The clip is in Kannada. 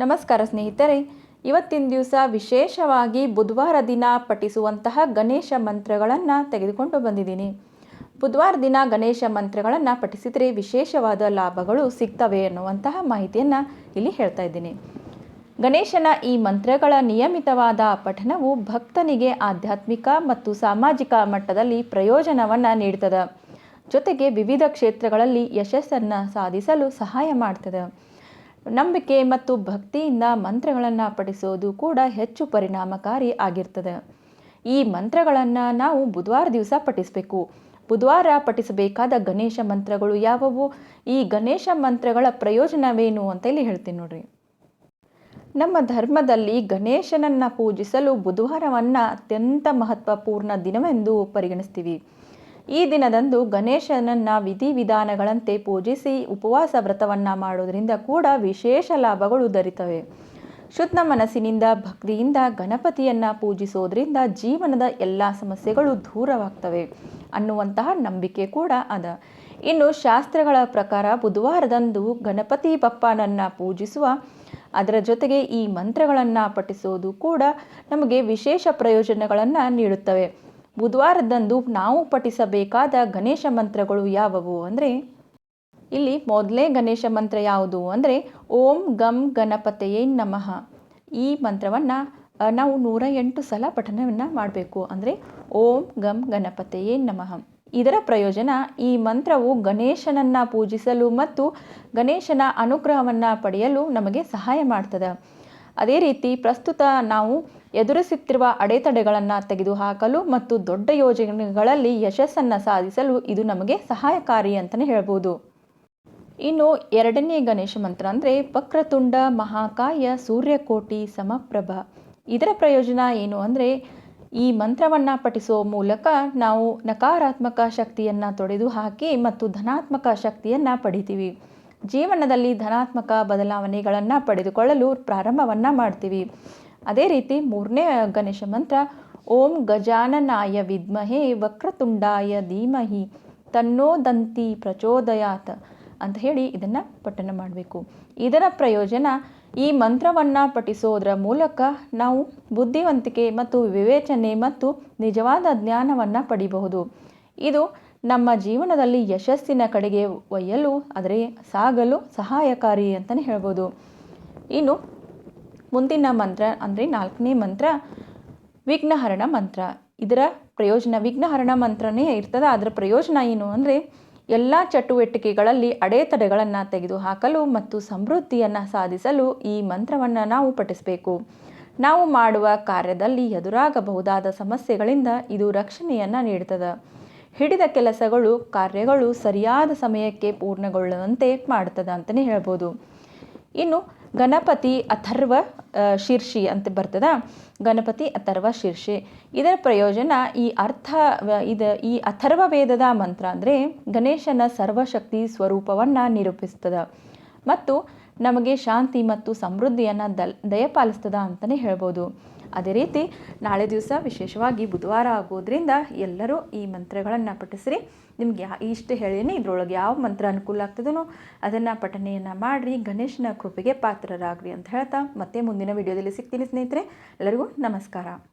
ನಮಸ್ಕಾರ ಸ್ನೇಹಿತರೆ. ಇವತ್ತಿನ ದಿವಸ ವಿಶೇಷವಾಗಿ ಬುಧವಾರ ದಿನ ಪಠಿಸುವಂತಹ ಗಣೇಶ ಮಂತ್ರಗಳನ್ನು ತೆಗೆದುಕೊಂಡು ಬಂದಿದ್ದೀನಿ. ಬುಧವಾರ ದಿನ ಗಣೇಶ ಮಂತ್ರಗಳನ್ನು ಪಠಿಸಿದರೆ ವಿಶೇಷವಾದ ಲಾಭಗಳು ಸಿಗ್ತವೆ ಅನ್ನುವಂತಹ ಮಾಹಿತಿಯನ್ನು ಇಲ್ಲಿ ಹೇಳ್ತಾ ಇದ್ದೀನಿ. ಗಣೇಶನ ಈ ಮಂತ್ರಗಳ ನಿಯಮಿತವಾದ ಪಠನವು ಭಕ್ತನಿಗೆ ಆಧ್ಯಾತ್ಮಿಕ ಮತ್ತು ಸಾಮಾಜಿಕ ಮಟ್ಟದಲ್ಲಿ ಪ್ರಯೋಜನವನ್ನು ನೀಡ್ತದೆ. ಜೊತೆಗೆ ವಿವಿಧ ಕ್ಷೇತ್ರಗಳಲ್ಲಿ ಯಶಸ್ಸನ್ನು ಸಾಧಿಸಲು ಸಹಾಯ ಮಾಡ್ತದೆ. ನಂಬಿಕೆ ಮತ್ತು ಭಕ್ತಿಯಿಂದ ಮಂತ್ರಗಳನ್ನು ಪಠಿಸೋದು ಕೂಡ ಹೆಚ್ಚು ಪರಿಣಾಮಕಾರಿ ಆಗಿರ್ತದೆ. ಈ ಮಂತ್ರಗಳನ್ನು ನಾವು ಬುಧವಾರ ದಿವಸ ಪಠಿಸಬೇಕು. ಬುಧವಾರ ಪಠಿಸಬೇಕಾದ ಗಣೇಶ ಮಂತ್ರಗಳು ಯಾವುವು? ಈ ಗಣೇಶ ಮಂತ್ರಗಳ ಪ್ರಯೋಜನವೇನು ಅಂತ ಇಲ್ಲಿ ಹೇಳ್ತೀನಿ ನೋಡ್ರಿ. ನಮ್ಮ ಧರ್ಮದಲ್ಲಿ ಗಣೇಶನನ್ನು ಪೂಜಿಸಲು ಬುಧವಾರವನ್ನು ಅತ್ಯಂತ ಮಹತ್ವಪೂರ್ಣ ದಿನವೆಂದು ಪರಿಗಣಿಸ್ತೀವಿ. ಈ ದಿನದಂದು ಗಣೇಶನನ್ನು ವಿಧಿವಿಧಾನಗಳಂತೆ ಪೂಜಿಸಿ ಉಪವಾಸ ವ್ರತವನ್ನು ಮಾಡೋದರಿಂದ ಕೂಡ ವಿಶೇಷ ಲಾಭಗಳು ದೊರೀತವೆ. ಶುದ್ಧ ಮನಸ್ಸಿನಿಂದ, ಭಕ್ತಿಯಿಂದ ಗಣಪತಿಯನ್ನು ಪೂಜಿಸೋದ್ರಿಂದ ಜೀವನದ ಎಲ್ಲ ಸಮಸ್ಯೆಗಳು ದೂರವಾಗ್ತವೆ ಅನ್ನುವಂತಹ ನಂಬಿಕೆ ಕೂಡ ಅದ. ಇನ್ನು ಶಾಸ್ತ್ರಗಳ ಪ್ರಕಾರ ಬುಧವಾರದಂದು ಗಣಪತಿ ಬಪ್ಪನನ್ನು ಪೂಜಿಸುವ, ಅದರ ಜೊತೆಗೆ ಈ ಮಂತ್ರಗಳನ್ನು ಪಠಿಸೋದು ಕೂಡ ನಮಗೆ ವಿಶೇಷ ಪ್ರಯೋಜನಗಳನ್ನು ನೀಡುತ್ತವೆ. ಬುಧವಾರದಂದು ನಾವು ಪಠಿಸಬೇಕಾದ ಗಣೇಶ ಮಂತ್ರಗಳು ಯಾವುವು ಅಂದರೆ, ಇಲ್ಲಿ ಮೊದಲೇ ಗಣೇಶ ಮಂತ್ರ ಯಾವುದು ಅಂದರೆ, ಓಂ ಗಂ ಗಣಪತಿಯೇ ನಮಃ. ಈ ಮಂತ್ರವನ್ನು ನಾವು ನೂರ ಎಂಟು ಸಲ ಪಠನವನ್ನು ಮಾಡಬೇಕು ಅಂದರೆ, ಓಂ ಗಂ ಗಣಪತಿಯೇ ನಮಃ. ಇದರ ಪ್ರಯೋಜನ, ಈ ಮಂತ್ರವು ಗಣೇಶನನ್ನು ಪೂಜಿಸಲು ಮತ್ತು ಗಣೇಶನ ಅನುಗ್ರಹವನ್ನು ಪಡೆಯಲು ನಮಗೆ ಸಹಾಯ ಮಾಡ್ತದೆ. ಅದೇ ರೀತಿ ಪ್ರಸ್ತುತ ನಾವು ಎದುರಿಸುತ್ತಿರುವ ಅಡೆತಡೆಗಳನ್ನು ತೆಗೆದುಹಾಕಲು ಮತ್ತು ದೊಡ್ಡ ಯೋಜನೆಗಳಲ್ಲಿ ಯಶಸ್ಸನ್ನು ಸಾಧಿಸಲು ಇದು ನಮಗೆ ಸಹಾಯಕಾರಿ ಅಂತಲೇ ಹೇಳ್ಬೋದು. ಇನ್ನು ಎರಡನೇ ಗಣೇಶ ಮಂತ್ರ ಅಂದರೆ ವಕ್ರತುಂಡ ಮಹಾಕಾಯ ಸೂರ್ಯಕೋಟಿ ಸಮಪ್ರಭ. ಇದರ ಪ್ರಯೋಜನ ಏನು ಅಂದರೆ ಈ ಮಂತ್ರವನ್ನು ಪಠಿಸುವ ಮೂಲಕ ನಾವು ನಕಾರಾತ್ಮಕ ಶಕ್ತಿಯನ್ನು ತೊಡೆದು ಹಾಕಿ ಮತ್ತು ಧನಾತ್ಮಕ ಶಕ್ತಿಯನ್ನು ಪಡಿತೀವಿ. ಜೀವನದಲ್ಲಿ ಧನಾತ್ಮಕ ಬದಲಾವಣೆಗಳನ್ನು ಪಡೆದುಕೊಳ್ಳಲು ಪ್ರಾರಂಭವನ್ನು ಮಾಡ್ತೀವಿ. ಅದೇ ರೀತಿ ಮೂರನೇ ಗಣೇಶ ಮಂತ್ರ, ಓಂ ಗಜಾನನಾಯ ವಿದ್ಮಹೇ ವಕ್ರತುಂಡಾಯ ಧೀಮಹಿ ತನ್ನೋದಂತಿ ಪ್ರಚೋದಯಾತ್ ಅಂತ ಹೇಳಿ ಇದನ್ನು ಪಠನ ಮಾಡಬೇಕು. ಇದರ ಪ್ರಯೋಜನ ಈ ಮಂತ್ರವನ್ನು ಪಠಿಸೋದರ ಮೂಲಕ ನಾವು ಬುದ್ಧಿವಂತಿಕೆ ಮತ್ತು ವಿವೇಚನೆ ಮತ್ತು ನಿಜವಾದ ಜ್ಞಾನವನ್ನು ಪಡಿಬಹುದು. ಇದು ನಮ್ಮ ಜೀವನದಲ್ಲಿ ಯಶಸ್ಸಿನ ಕಡೆಗೆ ಒಯ್ಯಲು, ಆದರೆ ಸಾಗಲು ಸಹಾಯಕಾರಿ ಅಂತಲೇ ಹೇಳ್ಬೋದು. ಇನ್ನು ಮುಂದಿನ ಮಂತ್ರ ಅಂದರೆ ನಾಲ್ಕನೇ ಮಂತ್ರ, ವಿಘ್ನಹರಣ ಮಂತ್ರ. ಇದರ ಪ್ರಯೋಜನ, ವಿಘ್ನಹರಣ ಮಂತ್ರನೇ ಇರ್ತದೆ. ಅದರ ಪ್ರಯೋಜನ ಏನು ಅಂದರೆ, ಎಲ್ಲ ಚಟುವಟಿಕೆಗಳಲ್ಲಿ ಅಡೆತಡೆಗಳನ್ನು ತೆಗೆದುಹಾಕಲು ಮತ್ತು ಸಮೃದ್ಧಿಯನ್ನು ಸಾಧಿಸಲು ಈ ಮಂತ್ರವನ್ನು ನಾವು ಪಠಿಸಬೇಕು. ನಾವು ಮಾಡುವ ಕಾರ್ಯದಲ್ಲಿ ಎದುರಾಗಬಹುದಾದ ಸಮಸ್ಯೆಗಳಿಂದ ಇದು ರಕ್ಷಣೆಯನ್ನು ನೀಡುತ್ತದೆ ಹಿಡಿದ ಕೆಲಸಗಳು, ಕಾರ್ಯಗಳು ಸರಿಯಾದ ಸಮಯಕ್ಕೆ ಪೂರ್ಣಗೊಳ್ಳುವಂತೆ ಮಾಡ್ತದೆ ಅಂತಲೇ ಹೇಳ್ಬೋದು. ಇನ್ನು ಗಣಪತಿ ಅಥರ್ವ ಶೀರ್ಷಿ ಅಂತ ಬರ್ತದ. ಗಣಪತಿ ಅಥರ್ವ, ಶೀರ್ಷಿ. ಇದರ ಪ್ರಯೋಜನ ಈ ಅರ್ಥ ಇದು, ಈ ಅಥರ್ವ ವೇದದ ಮಂತ್ರ ಅಂದರೆ ಗಣೇಶನ ಸರ್ವಶಕ್ತಿ ಸ್ವರೂಪವನ್ನು ನಿರೂಪಿಸ್ತದೆ. ಮತ್ತು ನಮಗೆ ಶಾಂತಿ ಮತ್ತು ಸಮೃದ್ಧಿಯನ್ನು ದಲ್, ದಯಪಾಲಿಸ್ತದ ಅಂತಲೇ ಹೇಳ್ಬೋದು. ಅದೇ ರೀತಿ ನಾಳೆ ದಿವಸ ವಿಶೇಷವಾಗಿ ಬುಧವಾರ ಆಗೋದ್ರಿಂದ ಎಲ್ಲರೂ ಈ ಮಂತ್ರಗಳನ್ನು ಪಠಿಸ್ರಿ. ನಿಮ್ಗೆ ಯಾ, ಇಷ್ಟು ಹೇಳಿನಿ, ಇದ್ರೊಳಗೆ ಯಾವ ಮಂತ್ರ ಅನುಕೂಲ ಆಗ್ತದೋ ಅದನ್ನು ಪಠನೆಯನ್ನು ಮಾಡಿರಿ, ಗಣೇಶನ ಕೃಪೆಗೆ ಪಾತ್ರರಾಗ್ರಿ ಅಂತ ಹೇಳ್ತಾ ಮತ್ತೆ ಮುಂದಿನ ವಿಡಿಯೋದಲ್ಲಿ ಸಿಗ್ತೀನಿ ಸ್ನೇಹಿತರೆ. ಎಲ್ಲರಿಗೂ ನಮಸ್ಕಾರ.